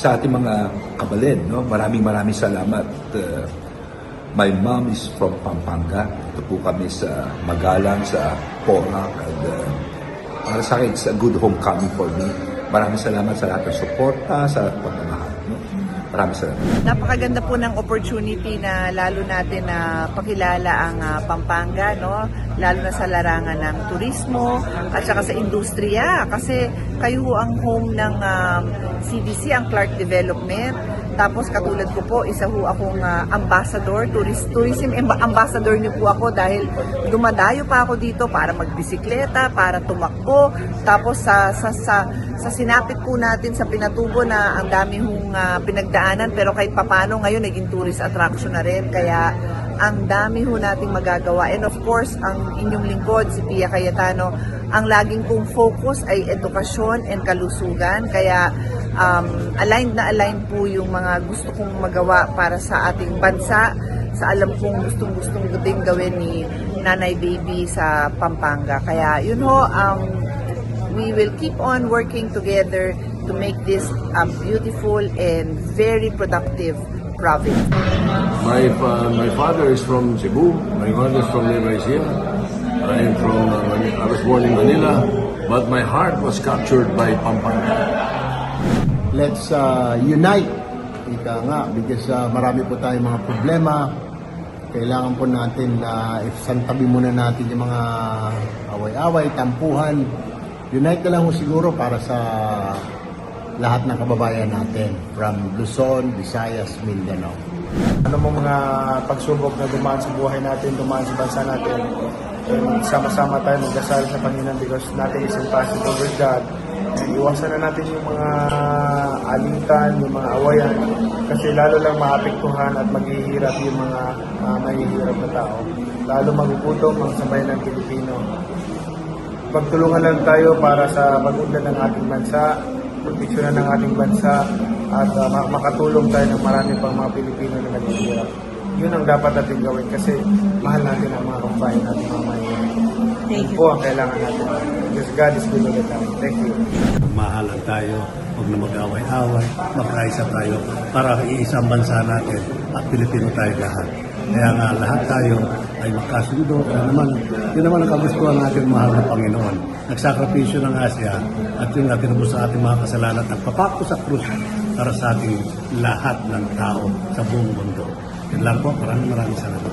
sa ating mga kabalin, no? Maraming maraming salamat. Uh, my mom is from Pampanga. Ito po kami sa Magalang, sa Porac. And, uh, para sa akin, it's a good homecoming for me. Maraming salamat sa lahat ng suporta, sa pagmamahal. Maraming salamat. Napakaganda po ng opportunity na lalo natin na pakilala ang ah, Pampanga, no? Lalo na sa larangan ng turismo at saka sa industriya kasi kayo ang home ng um, CDC, ang Clark Development. Tapos katulad ko po, isa ho akong ah, ambassador, tourist, tourism amb- ambassador niyo po ako dahil dumadayo pa ako dito para magbisikleta, para tumakbo. Tapos sa sa sa, sa sinapit po natin sa Pinatubo na ang dami hong ah, pinagdaanan pero kahit papano ngayon naging tourist attraction na rin kaya ang dami ho nating magagawa. And of course ang inyong lingkod si Pia Cayetano ang laging kong focus ay edukasyon and kalusugan. Kaya um, aligned na aligned po yung mga gusto kong magawa para sa ating bansa sa alam kong gustong gustong din gawin ni Nanay Baby sa Pampanga. Kaya yun ho um, we will keep on working together to make this a beautiful and very productive province. My fa- my father is from Cebu. My mother is from Nueva. I am from. Uh, I was born in Manila, but my heart was captured by Pampanga. let's uh, unite. Ika nga, because uh, marami po tayong mga problema. Kailangan po natin na isantabi muna natin yung mga away-away, tampuhan. Unite na lang po siguro para sa lahat ng kababayan natin from Luzon, Visayas, Mindanao. Ano mo mga pagsubok na dumaan sa buhay natin, dumaan sa bansa natin. Sama-sama tayo magdasal sa Panginoon because nothing is impossible with God. And iwasan na natin yung mga alitan, yung mga awayan. Kasi lalo lang maapektuhan at maghihirap yung mga uh, mahihirap na tao. Lalo magugutom ang sambayan ng Pilipino. Pagtulungan lang tayo para sa pag-unlad ng ating bansa, proteksyonan ng ating bansa, at uh, ma- makatulong tayo ng marami pang mga Pilipino na naghihirap. Yun ang dapat natin gawin kasi mahal natin ang mga kababayan natin mga mahirap. Yun po ang kailangan natin. Because God is good all the time. Thank you. mahalan tayo, huwag na mag-away-away, magkaisa tayo para iisang bansa natin at Pilipino tayo lahat. Kaya nga lahat tayo ay magkasundo. Yun naman, yun naman ang kagustuhan natin mahal na Panginoon. Nagsakripisyo ng Asya at yun nga tinubos sa ating mga kasalanan at papako sa krus para sa ating lahat ng tao sa buong mundo. Yun lang po, maraming maraming salamat.